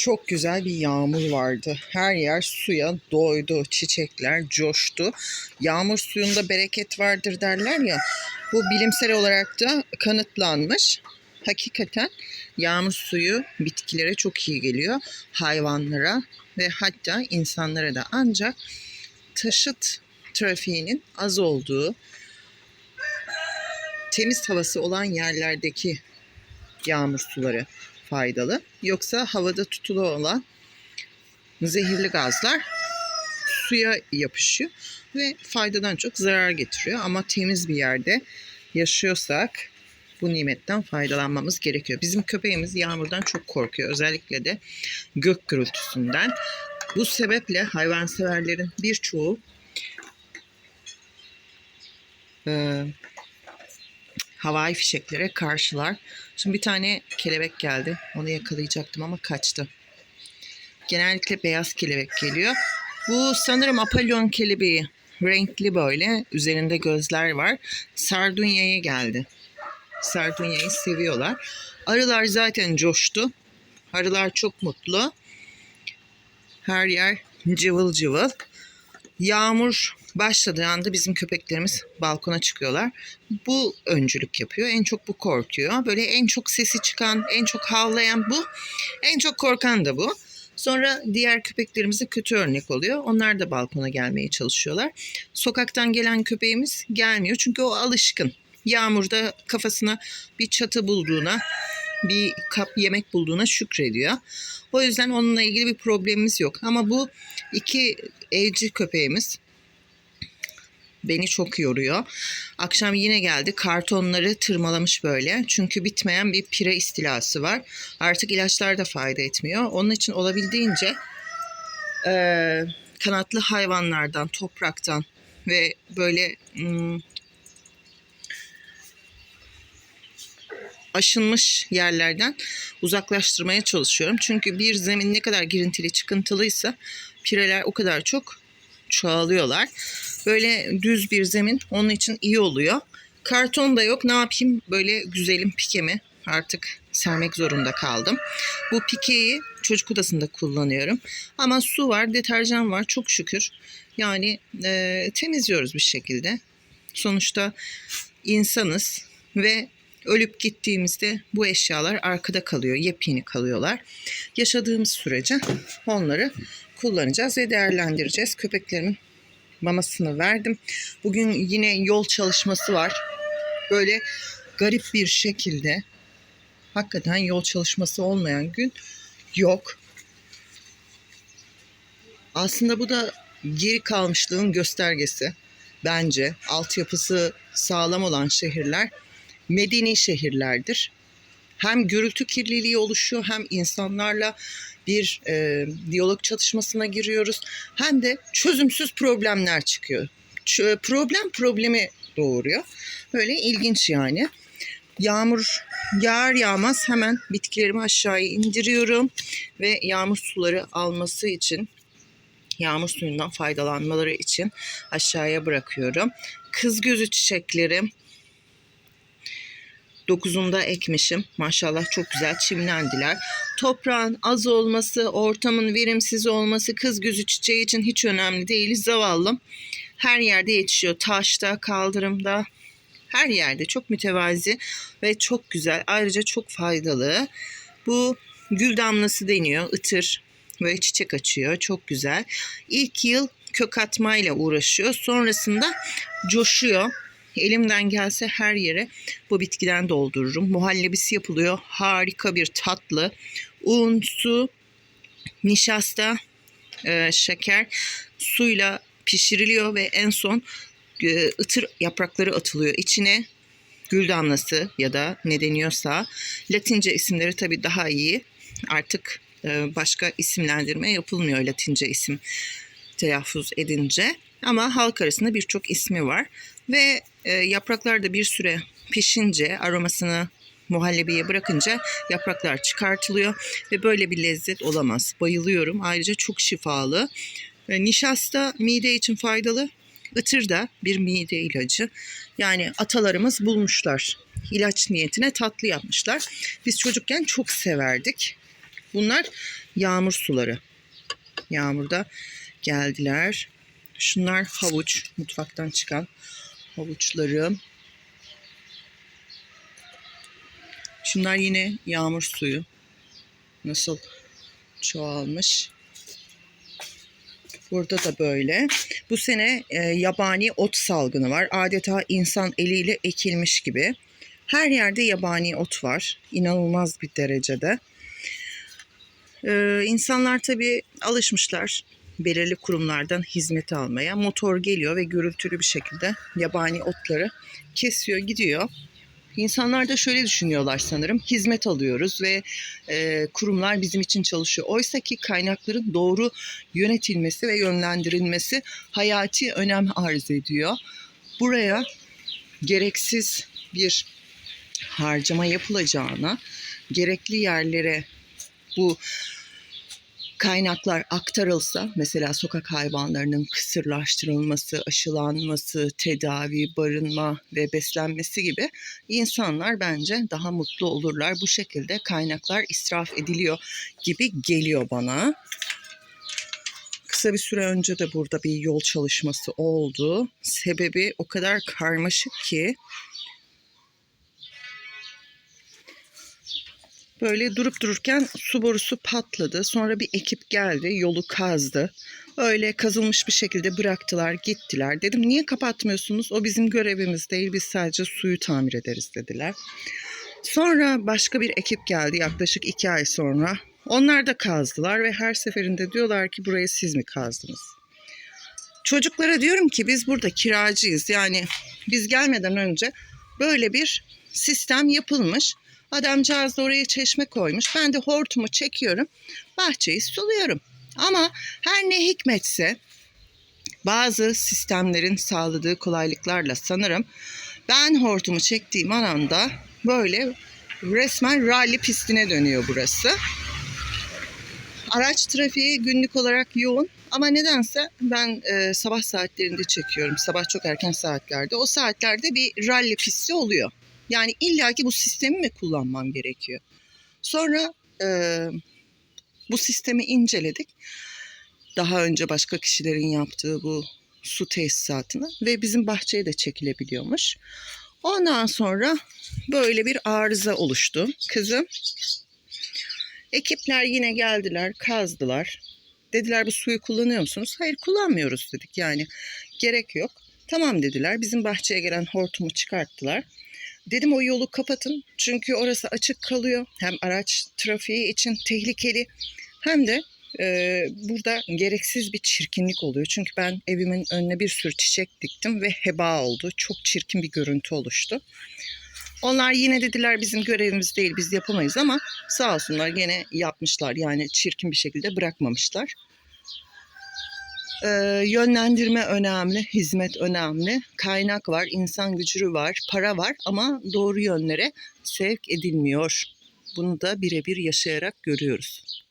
Çok güzel bir yağmur vardı. Her yer suya doydu, çiçekler coştu. Yağmur suyunda bereket vardır derler ya. Bu bilimsel olarak da kanıtlanmış. Hakikaten yağmur suyu bitkilere çok iyi geliyor. Hayvanlara ve hatta insanlara da ancak taşıt trafiğinin az olduğu temiz havası olan yerlerdeki yağmur suları faydalı. Yoksa havada tutulu olan zehirli gazlar suya yapışıyor ve faydadan çok zarar getiriyor. Ama temiz bir yerde yaşıyorsak bu nimetten faydalanmamız gerekiyor. Bizim köpeğimiz yağmurdan çok korkuyor. Özellikle de gök gürültüsünden. Bu sebeple hayvanseverlerin birçoğu e, havai fişeklere karşılar. Şimdi bir tane kelebek geldi. Onu yakalayacaktım ama kaçtı. Genellikle beyaz kelebek geliyor. Bu sanırım Apollon kelebeği. Renkli böyle. Üzerinde gözler var. Sardunya'ya geldi. Sardunya'yı seviyorlar. Arılar zaten coştu. Arılar çok mutlu. Her yer cıvıl cıvıl. Yağmur başladığı anda bizim köpeklerimiz balkona çıkıyorlar. Bu öncülük yapıyor. En çok bu korkuyor. Böyle en çok sesi çıkan, en çok havlayan bu. En çok korkan da bu. Sonra diğer köpeklerimize kötü örnek oluyor. Onlar da balkona gelmeye çalışıyorlar. Sokaktan gelen köpeğimiz gelmiyor çünkü o alışkın. Yağmurda kafasına bir çatı bulduğuna, bir kap yemek bulduğuna şükrediyor. O yüzden onunla ilgili bir problemimiz yok. Ama bu iki evcil köpeğimiz beni çok yoruyor. Akşam yine geldi kartonları tırmalamış böyle. Çünkü bitmeyen bir pire istilası var. Artık ilaçlar da fayda etmiyor. Onun için olabildiğince eee, kanatlı hayvanlardan, topraktan ve böyle hmm, aşınmış yerlerden uzaklaştırmaya çalışıyorum. Çünkü bir zemin ne kadar girintili çıkıntılıysa pireler o kadar çok çoğalıyorlar. Böyle düz bir zemin onun için iyi oluyor. Karton da yok. Ne yapayım? Böyle güzelim pikemi artık sermek zorunda kaldım. Bu pikeyi çocuk odasında kullanıyorum. Ama su var, deterjan var çok şükür. Yani e, temizliyoruz bir şekilde. Sonuçta insanız ve ölüp gittiğimizde bu eşyalar arkada kalıyor, yepyeni kalıyorlar. Yaşadığımız sürece onları kullanacağız ve değerlendireceğiz. Köpeklerimin mamasını verdim. Bugün yine yol çalışması var. Böyle garip bir şekilde hakikaten yol çalışması olmayan gün yok. Aslında bu da geri kalmışlığın göstergesi. Bence altyapısı sağlam olan şehirler medeni şehirlerdir. Hem gürültü kirliliği oluşuyor hem insanlarla bir e, diyalog çatışmasına giriyoruz. Hem de çözümsüz problemler çıkıyor. Ç- problem problemi doğuruyor. Böyle ilginç yani. Yağmur yağar yağmaz hemen bitkilerimi aşağıya indiriyorum ve yağmur suları alması için yağmur suyundan faydalanmaları için aşağıya bırakıyorum. Kız gözü çiçeklerim dokuzunda ekmişim. Maşallah çok güzel çimlendiler. Toprağın az olması, ortamın verimsiz olması kız gözü çiçeği için hiç önemli değil. Zavallım her yerde yetişiyor. Taşta, kaldırımda, her yerde çok mütevazi ve çok güzel. Ayrıca çok faydalı. Bu gül damlası deniyor. Itır böyle çiçek açıyor. Çok güzel. İlk yıl kök atmayla uğraşıyor. Sonrasında coşuyor. Elimden gelse her yere bu bitkiden doldururum. Muhallebisi yapılıyor. Harika bir tatlı. Un, su, nişasta, e, şeker suyla pişiriliyor ve en son e, ıtır yaprakları atılıyor. İçine gül damlası ya da ne deniyorsa Latince isimleri tabii daha iyi. Artık e, başka isimlendirme yapılmıyor Latince isim telaffuz edince. Ama halk arasında birçok ismi var. Ve e, yapraklar da bir süre pişince aromasını muhallebiye bırakınca yapraklar çıkartılıyor ve böyle bir lezzet olamaz. Bayılıyorum. Ayrıca çok şifalı. E, nişasta mide için faydalı. Itır da bir mide ilacı. Yani atalarımız bulmuşlar. İlaç niyetine tatlı yapmışlar. Biz çocukken çok severdik. Bunlar yağmur suları. Yağmurda geldiler. Şunlar havuç, mutfaktan çıkan havuçlarım. Şunlar yine yağmur suyu. Nasıl çoğalmış. Burada da böyle. Bu sene e, yabani ot salgını var. Adeta insan eliyle ekilmiş gibi. Her yerde yabani ot var. İnanılmaz bir derecede. Ee, insanlar tabii alışmışlar belirli kurumlardan hizmet almaya. Motor geliyor ve gürültülü bir şekilde yabani otları kesiyor gidiyor. İnsanlar da şöyle düşünüyorlar sanırım. Hizmet alıyoruz ve e, kurumlar bizim için çalışıyor. Oysa ki kaynakların doğru yönetilmesi ve yönlendirilmesi hayati önem arz ediyor. Buraya gereksiz bir harcama yapılacağına gerekli yerlere bu kaynaklar aktarılsa mesela sokak hayvanlarının kısırlaştırılması, aşılanması, tedavi, barınma ve beslenmesi gibi insanlar bence daha mutlu olurlar. Bu şekilde kaynaklar israf ediliyor gibi geliyor bana. Kısa bir süre önce de burada bir yol çalışması oldu. Sebebi o kadar karmaşık ki Böyle durup dururken su borusu patladı. Sonra bir ekip geldi, yolu kazdı. Öyle kazılmış bir şekilde bıraktılar, gittiler. Dedim niye kapatmıyorsunuz? O bizim görevimiz değil, biz sadece suyu tamir ederiz dediler. Sonra başka bir ekip geldi yaklaşık iki ay sonra. Onlar da kazdılar ve her seferinde diyorlar ki burayı siz mi kazdınız? Çocuklara diyorum ki biz burada kiracıyız. Yani biz gelmeden önce böyle bir sistem yapılmış. Adamcağız da oraya çeşme koymuş. Ben de hortumu çekiyorum. Bahçeyi suluyorum. Ama her ne hikmetse bazı sistemlerin sağladığı kolaylıklarla sanırım ben hortumu çektiğim anda böyle resmen ralli pistine dönüyor burası. Araç trafiği günlük olarak yoğun ama nedense ben e, sabah saatlerinde çekiyorum. Sabah çok erken saatlerde. O saatlerde bir ralli pisti oluyor. Yani illaki bu sistemi mi kullanmam gerekiyor? Sonra e, bu sistemi inceledik. Daha önce başka kişilerin yaptığı bu su tesisatını ve bizim bahçeye de çekilebiliyormuş. Ondan sonra böyle bir arıza oluştu. Kızım ekipler yine geldiler, kazdılar. Dediler bu suyu kullanıyor musunuz? Hayır kullanmıyoruz dedik yani gerek yok. Tamam dediler. Bizim bahçeye gelen hortumu çıkarttılar. Dedim o yolu kapatın çünkü orası açık kalıyor. Hem araç trafiği için tehlikeli hem de e, burada gereksiz bir çirkinlik oluyor. Çünkü ben evimin önüne bir sürü çiçek diktim ve heba oldu. Çok çirkin bir görüntü oluştu. Onlar yine dediler bizim görevimiz değil biz yapamayız ama sağ olsunlar gene yapmışlar. Yani çirkin bir şekilde bırakmamışlar. Ee, yönlendirme önemli, hizmet önemli, kaynak var, insan gücü var, para var ama doğru yönlere sevk edilmiyor. Bunu da birebir yaşayarak görüyoruz.